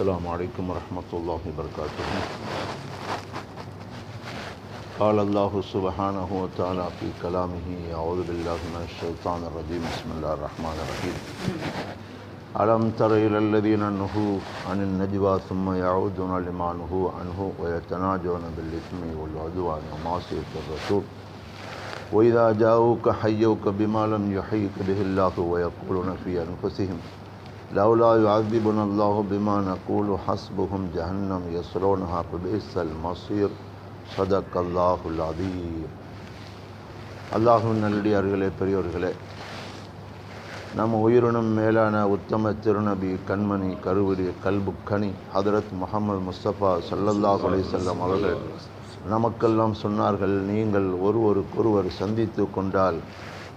السلام عليكم ورحمة الله وبركاته قال الله سبحانه وتعالى في كلامه أعوذ بالله من الشيطان الرجيم بسم الله الرحمن الرحيم ألم تر إلى الذين نهوا عن النجوى ثم يعودون لما نهوا عنه ويتناجون بالإثم والعدوان ومعصية الرسول۔ وإذا جاءوك حيوك بما لم يحيك به الله ويقولون في أنفسهم லவுலா யாதிபுன் அல்லாஹு பிமா நகூலு ஹஸ்புஹும் ஜஹன்னம் யஸ்ரோன் ஹபிசல் மசீர் சதக் அல்லாஹுல் அதீம் அல்லாஹும் நல்லடியார்களே பெரியவர்களே நம் உயிரினும் மேலான உத்தம திருநபி கண்மணி கருவடி கல்புக்கணி ஹதரத் முகமது முஸ்தபா சல்லல்லாஹ் அலி செல்லம் அவர்கள் நமக்கெல்லாம் சொன்னார்கள் நீங்கள் ஒருவருக்கொருவர் சந்தித்து கொண்டால்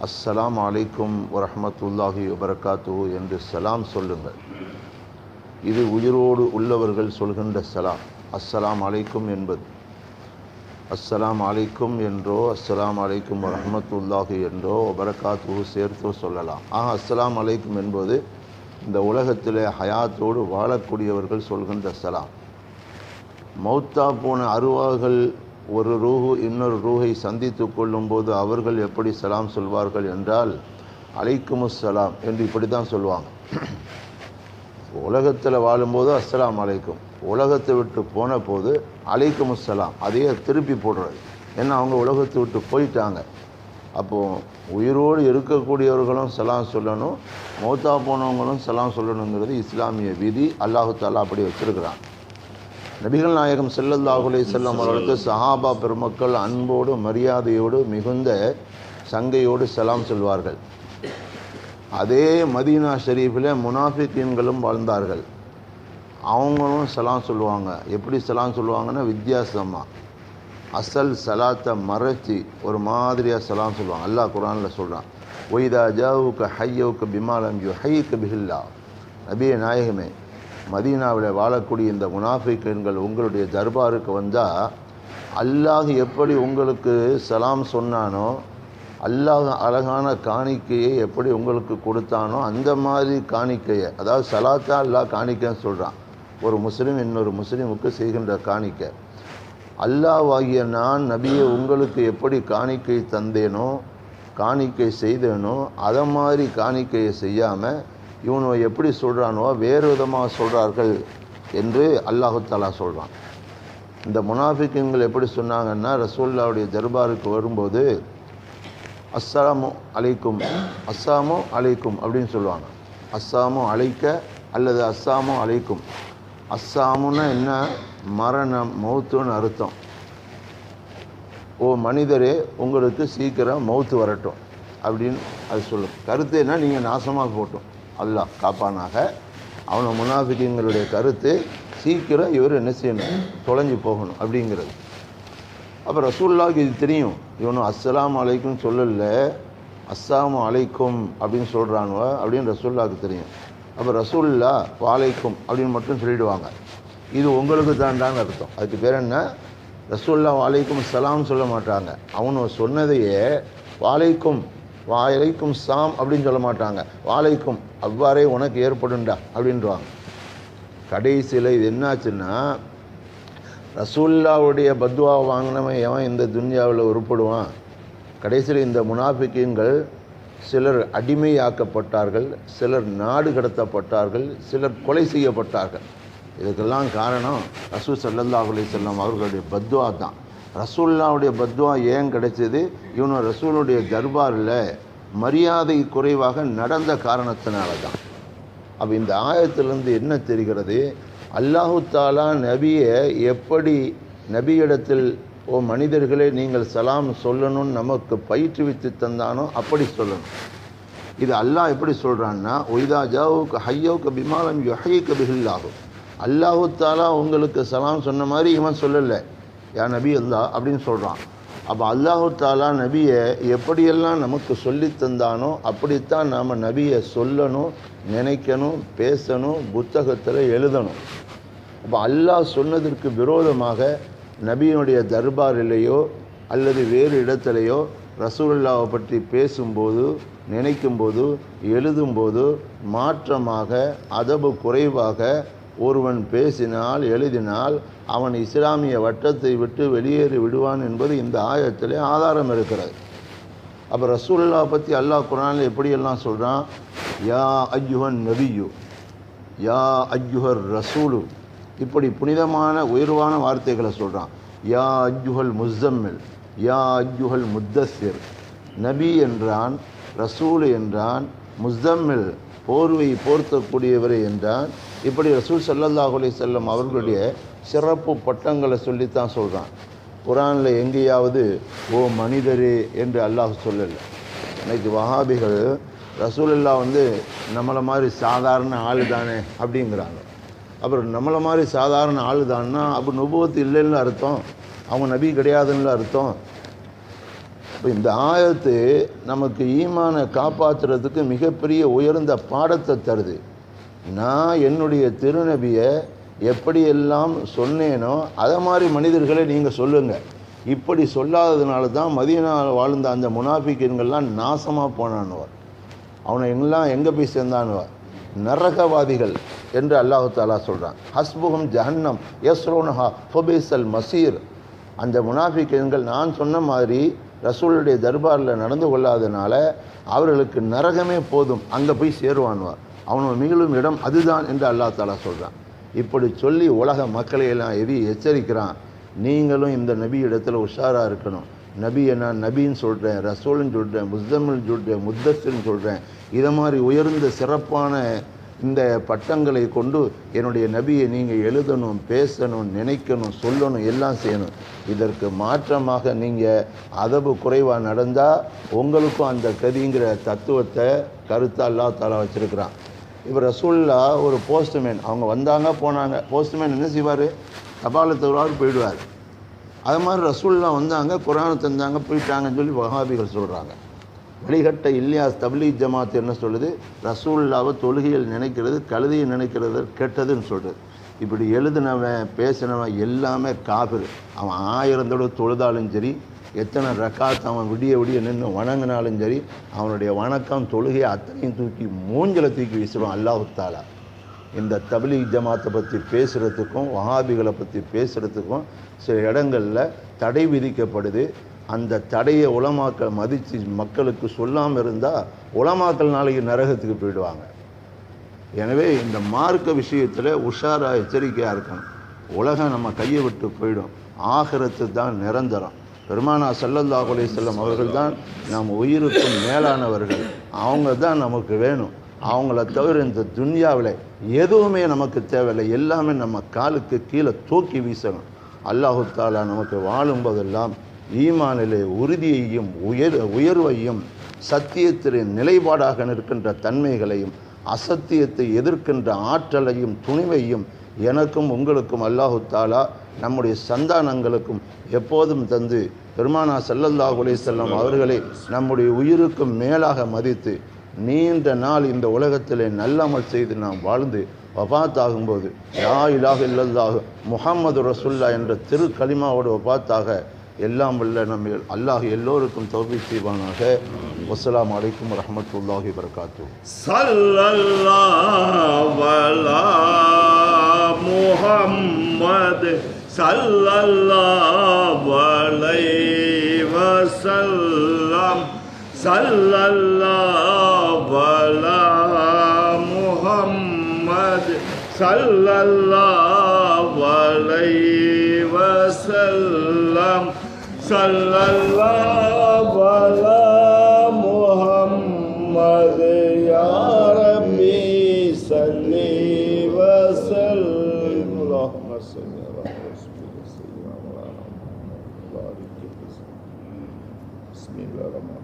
அஸ்ஸலாம் அலைக்கும் வரமத்துல்லாஹி வபரகாத்து என்று சலாம் சொல்லுங்கள். இது உயிரோடு உள்ளவர்கள் சொல்கின்ற சலாம். அஸ்ஸலாம் அலைக்கும் என்பது. அஸ்ஸலாம் அலைக்கும் என்றோ அஸ்ஸலாம் அலைக்கும் வரமத்துல்லாஹி என்றோ வபரகாத்து சேர்த்தோ சொல்லலாம். ஆக அஸ்ஸலாம் அலைக்கும் என்பது இந்த உலகத்தில் ஹயாத்தோடு வாழக்கூடியவர்கள் சொல்கின்ற சலாம். மௌத்தா போன அருவாகள் ஒரு ரூஹு இன்னொரு ரூஹை சந்தித்து கொள்ளும்போது அவர்கள் எப்படி சலாம் சொல்வார்கள் என்றால் அலைக்கும் சலாம் என்று இப்படி தான் சொல்லுவாங்க. உலகத்தில் வாழும்போது அஸ்ஸலாம் அலைக்கும். உலகத்தை விட்டு போன போது அலைக்கும் சலாம். அதையே திருப்பி போடுறது. ஏன்னா அவங்க உலகத்தை விட்டு போயிட்டாங்க. அப்போது உயிரோடு இருக்கக்கூடியவர்களும் சலாம் சொல்லணும். மௌத்தா போனவங்களும் சலாம் சொல்லணுங்கிறது இஸ்லாமிய விதி. அல்லாஹு தாலா அப்படி வச்சிருக்கிறான். நபிகள் நாயகம் செல்லல்லாஹுலே செல்லம் அவர்களுக்கு சஹாபா பெருமக்கள் அன்போடு மரியாதையோடு மிகுந்த சங்கையோடு சலாம் சொல்வார்கள். அதே மதீனா ஷெரீஃபில் முனாஃபிக்கீன்களும் வாழ்ந்தார்கள். அவங்களும் செலாம் சொல்லுவாங்க. எப்படி செலாம் சொல்லுவாங்கன்னா வித்தியாசமாக அசல் சலாத்தை மறைச்சி ஒரு மாதிரியாக செலாம் சொல்லுவாங்க. அல்லாஹ் குரானில் சொல்கிறான் ஒய்தா ஜாவுக்கு ஹையவுக்கு பிமாலம் யு ஹைக்கு பிஹில்லா. நபிய நாயகமே மதீனாவில் வாழக்கூடிய இந்த முனாஃபிக்கன்கள் உங்களுடைய தர்பாருக்கு வந்தால் அல்லாஹ் எப்படி உங்களுக்கு சலாம் சொன்னானோ அல்லாஹ் அழகான காணிக்கையை எப்படி உங்களுக்கு கொடுத்தானோ அந்த மாதிரி காணிக்கையை அதாவது சலாத்தா அல்லாஹ் காணிக்கைன்னு சொல்கிறான் ஒரு முஸ்லீம் இன்னொரு முஸ்லீமுக்கு செய்கின்ற காணிக்கை. அல்லாவாகிய நான் நபியை உங்களுக்கு எப்படி காணிக்கை தந்தேனோ காணிக்கை செய்தேனோ அதை மாதிரி காணிக்கையை செய்யாமல் இவனை எப்படி சொல்கிறானோ வேறு விதமாக சொல்கிறார்கள் என்று அல்லாஹுத்தாலா சொல்கிறான் இந்த முனாஃபிக்குங்கள் எப்படி சொன்னாங்கன்னா ரசூல்லாவுடைய தர்பாருக்கு வரும்போது அஸ்ஸாமு அலைக்கும் அஸ்ஸாமு அலைக்கும் அப்படின்னு சொல்லுவாங்க. அஸ்ஸாமு அழைக்க அல்லது அஸ்ஸாமு அழைக்கும் அஸ்ஸாமுன்னா என்ன? மரணம் மௌத்துன்னு அர்த்தம். ஓ மனிதரே உங்களுக்கு சீக்கிரம் மௌத்து வரட்டும் அப்படின்னு அது சொல்லும். கருத்து என்ன? நீங்கள் நாசமாக போட்டோம். அல்லாஹ் காப்பானாக. அவனை முனாஃபிக்குங்களுடைய கருத்து சீக்கிரம் இவர் என்ன செய்யணும்? தொலைஞ்சு போகணும் அப்படிங்கிறது. அப்போ ரசூல்லாவுக்கு இது தெரியும். இவனும் அஸ்ஸலாம் அலைக்கும் சொல்லல. அஸ்ஸாமு அலைக்கும் அப்படின்னு சொல்கிறானுவ அப்படின்னு ரசூல்லாவுக்கு தெரியும். அப்போ ரசூல்லா வாலைக்கும் அப்படின்னு மட்டும் சொல்லிடுவாங்க. இது உங்களுக்கு தாண்டான்னு அர்த்தம். அதுக்கு பேர் என்ன? ரசூல்லா வாலைக்கும் சலாம் சொல்ல மாட்டாங்க. அவனு சொன்னதையே வாலைக்கும் வாழைக்கும் சாம் அப்படின்னு சொல்ல மாட்டாங்க. வாழைக்கும் அவ்வாறே உனக்கு ஏற்படுண்டா அப்படின்றாங்க கடைசியில் இது என்னாச்சுன்னா ரசூல்லாவுடைய பத்வா வாங்கினவன் எவன் இந்த துன்யாவில் உருப்படுவான்? கடைசியில் இந்த முனாஃபிக்கீன்கள் சிலர் அடிமையாக்கப்பட்டார்கள் சிலர் நாடு கடத்தப்பட்டார்கள் சிலர் கொலை செய்யப்பட்டார்கள். இதுக்கெல்லாம் காரணம் ரசூல் சல்லல்லாஹ் அலி செல்லம் அவர்களுடைய பத்வா தான். ரசூல்லாவுடைய பத்வா ஏன் கிடைச்சது? இவனு ரசூலுடைய தர்பாரில் மரியாதை குறைவாக நடந்த காரணத்தினால தான் அப்போ இந்த ஆயத்திலிருந்து என்ன தெரிகிறது? அல்லாஹு தாலா நபியை எப்படி நபியிடத்தில் ஓ மனிதர்களே நீங்கள் சலாம் சொல்லணும்னு நமக்கு பயிற்றுவித்து தந்தானோ அப்படி சொல்லணும். இது அல்லாஹ் எப்படி சொல்கிறான்னா ஒய்தா ஜாவுக்கு ஹையோக்கு பிமாலம் யொஹைக்கு பிஹில்லாகும் அல்லாஹு தாலா உங்களுக்கு சலாம் சொன்ன மாதிரி இவன் சொல்லலை. யா நபி அல்லா அப்படின்னு சொல்கிறான் அப்போ அல்லாஹு தாலா நபியை எப்படியெல்லாம் நமக்கு சொல்லி தந்தானோ அப்படித்தான் நாம் நபியை சொல்லணும் நினைக்கணும் பேசணும் புத்தகத்தில் எழுதணும். அப்போ அல்லாஹ் சொன்னதற்கு விரோதமாக நபியினுடைய தர்பாரிலேயோ அல்லது வேறு இடத்துலையோ ரசூல்லாவை பற்றி பேசும்போது நினைக்கும்போது எழுதும்போது மாற்றமாக அதபு குறைவாக ஒருவன் பேசினால் எழுதினால் அவன் இஸ்லாமிய வட்டத்தை விட்டு வெளியேறி விடுவான் என்பது இந்த ஆயத்திலே ஆதாரம் இருக்கிறது. அப்போ ரசூல்லா பற்றி அல்லாஹ் குரானில் எப்படியெல்லாம் சொல்கிறான் யா ஐயுஹன் நபியு யா ஐயுஹர் ரசூலு. இப்படி புனிதமான உயர்வான வார்த்தைகளை சொல்கிறான் யா ஐயுஹல் முஸ்தம்மில் யா ஐயுஹல் முத்தஸ்ஸிர். நபி என்றான் ரசூல் என்றான் முஸ்தம்மில் போர்வை போர்த்தக்கூடியவர் என்றால் இப்படி ரசூல் ஸல்லல்லாஹு செல்லும் செல்லம் அவர்களுடைய சிறப்பு பட்டங்களை சொல்லித்தான் சொல்கிறான் குரானில் எங்கேயாவது ஓ மனிதரே என்று அல்லாஹ் சொல்லலை. இன்னைக்கு வஹாபிகள் ரசூலல்லா வந்து நம்மளை மாதிரி சாதாரண ஆள் தானே அப்படிங்கிறாங்க. அப்புறம் நம்மளை மாதிரி சாதாரண ஆள் தான்னா அப்போ நுபுவத்து இல்லைன்னு அர்த்தம். அவங்க நபி கிடையாதுன்னு அர்த்தம். இப்போ இந்த ஆயத்து நமக்கு ஈமானை காப்பாற்றுறதுக்கு மிகப்பெரிய உயர்ந்த பாடத்தை தருது. நான் என்னுடைய திருநபியை எப்படியெல்லாம் சொன்னேனோ அதை மாதிரி மனிதர்களை நீங்கள் சொல்லுங்கள் இப்படி சொல்லாததுனால தான் மதியனால் வாழ்ந்த அந்த முனாஃபிக்கன்கள்லாம் நாசமாக போனானுவார் அவனை எங்கெல்லாம் எங்கே போய் சேர்ந்தானுவார் நரகவாதிகள் என்று அல்லாஹு தாலா சொல்கிறான் ஹஸ்புகம் ஜஹன்னம் யஸ்ரோனஹா ஃபொபேசல் மசீர். அந்த முனாஃபிக்கன்கள் நான் சொன்ன மாதிரி ரசூலுடைய தர்பாரில் நடந்து கொள்ளாதனால அவர்களுக்கு நரகமே போதும். அங்கே போய் சேருவானுவார் அவனோட மீளும் இடம் அதுதான் என்று அல்லாஹ் தாலா சொல்கிறான் இப்படி சொல்லி உலக மக்களை எல்லாம் எச்சரிக்கிறான். நீங்களும் இந்த நபி இடத்துல உஷாராக இருக்கணும். நபி நான் நபின்னு சொல்கிறேன் ரசூல்னு சொல்கிறேன் முஸ்தமில் சொல்கிறேன் முத்தஸ்ன்னு சொல்கிறேன் இதை மாதிரி உயர்ந்த சிறப்பான இந்த பட்டங்களை கொண்டு என்னுடைய நபியை நீங்கள் எழுதணும் பேசணும் நினைக்கணும் சொல்லணும் எல்லாம் செய்யணும். இதற்கு மாற்றமாக நீங்கள் அதவு குறைவாக நடந்தால் உங்களுக்கும் அந்த கதிங்கிற தத்துவத்தை கருத்தை அல்லா தாலா வச்சுருக்கிறான். இப்போ ரசூல்லா ஒரு போஸ்ட்மேன் அவங்க வந்தாங்க போனாங்க. போஸ்ட்மேன் என்ன செய்வார்? தபாலை தருவார் போயிடுவார். அது மாதிரி ரசூல்லா வந்தாங்க குரானை தந்தாங்க போயிட்டாங்கன்னு சொல்லி வகாபிகள் சொல்கிறாங்க வழிகட்ட இல்லியாஸ் தப்லீக் ஜமாத் என்ன சொல்லுது? ரசூல்லாவை தொழுகையில் நினைக்கிறது கழுதியை நினைக்கிறது கெட்டதுன்னு சொல்கிறது இப்படி எழுதினவன் பேசினவன் எல்லாமே காபிர். அவன் ஆயிரம் தடவை தொழுதாலும் சரி எத்தனை ரக்காத் அவன் விடிய விடிய நின்று வணங்கினாலும் சரி அவனுடைய வணக்கம் தொழுகையை அத்தனையும் தூக்கி மூஞ்சில தூக்கி வீசுவான் அல்லாஹுத்தாலா இந்த தபிலி ஜமாத்தை பற்றி பேசுகிறதுக்கும் வஹாபிகளை பற்றி பேசுகிறதுக்கும் சில இடங்களில் தடை விதிக்கப்படுது. அந்த தடையை உலமாக்கள் மதித்து மக்களுக்கு சொல்லாமல் இருந்தால் உலமாக்கள் நாளைக்கு நரகத்துக்கு போயிடுவாங்க. எனவே இந்த மார்க்க விஷயத்தில் உஷாராக எச்சரிக்கையாக இருக்கணும். உலகம் நம்ம கையை விட்டு போயிடும். ஆகிறத்து தான் நிரந்தரம். பெருமானா சல்லல்லாஹு அலைஹி வஸல்லம் அவர்கள் தான் நம் உயிருக்கும் மேலானவர்கள். அவங்க தான் நமக்கு வேணும். அவங்கள தவிர இந்த துன்யாவில் எதுவுமே நமக்கு தேவையில்லை. எல்லாமே நம்ம காலுக்கு கீழே தூக்கி வீசணும். அல்லாஹு தாலா நமக்கு வாழும்போதெல்லாம் ஈமானிலே உறுதியையும் உயர் உயர்வையும் சத்தியத்தின் நிலைப்பாடாக நிற்கின்ற தன்மைகளையும் அசத்தியத்தை எதிர்க்கின்ற ஆற்றலையும் துணிவையும் எனக்கும் உங்களுக்கும் அல்லாஹு தாலா நம்முடைய சந்தானங்களுக்கும் எப்போதும் தந்து பெருமானா ஸல்லல்லாஹு அலைஹி வஸல்லம் அவர்களை நம்முடைய உயிருக்கும் மேலாக மதித்து நீண்ட நாள் இந்த உலகத்திலே நல்லமல் செய்து நாம் வாழ்ந்து வபாத் ஆகும்போது யா இலாஹ இல்லல்லாஹு முஹம்மது ரசுல்லா என்ற திரு கலிமாவோடு வபாத்தாக எல்லாம் வல்ல நம்ம அல்லாஹ் எல்லோருக்கும் தோல்வி செய்வானாக. வசலாம் அலைக்கும் ரஹமத்துல்லாஹி வரகாத்து Muhammad சல்லல்லாஹலை வசல்லாம் சல்லல்லாஹலா Muhammad சல்லல்லாஹலை வசல்லாம் sallallahu ala Muhammed ya Rabbi salli ve sellim. Allahümme salli ala Resulü Seyyidina Mevlana Bismillahirrahmanirrahim.